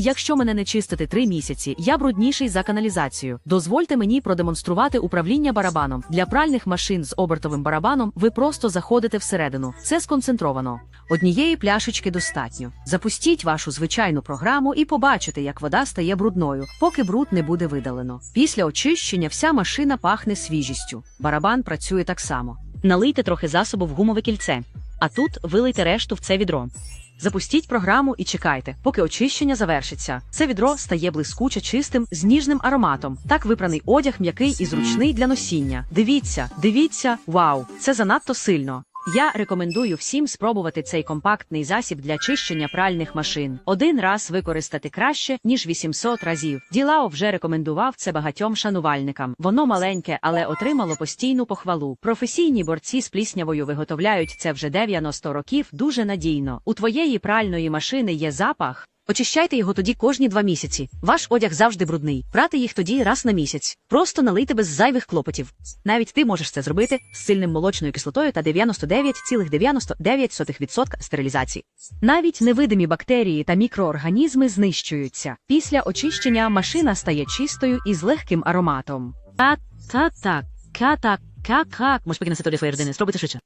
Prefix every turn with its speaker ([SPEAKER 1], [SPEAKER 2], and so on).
[SPEAKER 1] Якщо мене не чистити три місяці, я брудніший за каналізацію. Дозвольте мені продемонструвати управління барабаном. Для пральних машин з обертовим барабаном ви просто заходите всередину. Це сконцентровано. Однієї пляшечки достатньо. Запустіть вашу звичайну програму і побачите, як вода стає брудною, поки бруд не буде видалено. Після очищення вся машина пахне свіжістю. Барабан працює так само.
[SPEAKER 2] Налийте трохи засобу в гумове кільце, а тут вилийте решту в це відро.
[SPEAKER 1] Запустіть програму і чекайте, поки очищення завершиться. Це відро стає блискуче чистим з ніжним ароматом. Так випраний одяг м'який і зручний для носіння. Дивіться, дивіться, вау! Це занадто сильно. Я рекомендую всім спробувати цей компактний засіб для чищення пральних машин. Один раз використати краще, ніж 800 разів. Ділао вже рекомендував це багатьом шанувальникам. Воно маленьке, але отримало постійну похвалу. Професійні борці з пліснявою виготовляють це вже 90 років дуже надійно. У твоєї пральної машини є запах. Очищайте його тоді кожні два місяці. Ваш одяг завжди брудний. Прати їх тоді раз на місяць. Просто налийте без зайвих клопотів. Навіть ти можеш це зробити з сильним молочною кислотою та 99,99% стерилізації. Навіть невидимі бактерії та мікроорганізми знищуються. Після очищення машина стає чистою і з легким ароматом. Та та так, ка так, ка ка.
[SPEAKER 2] Можеш покинути територію своєї родини, спробуйте швидше.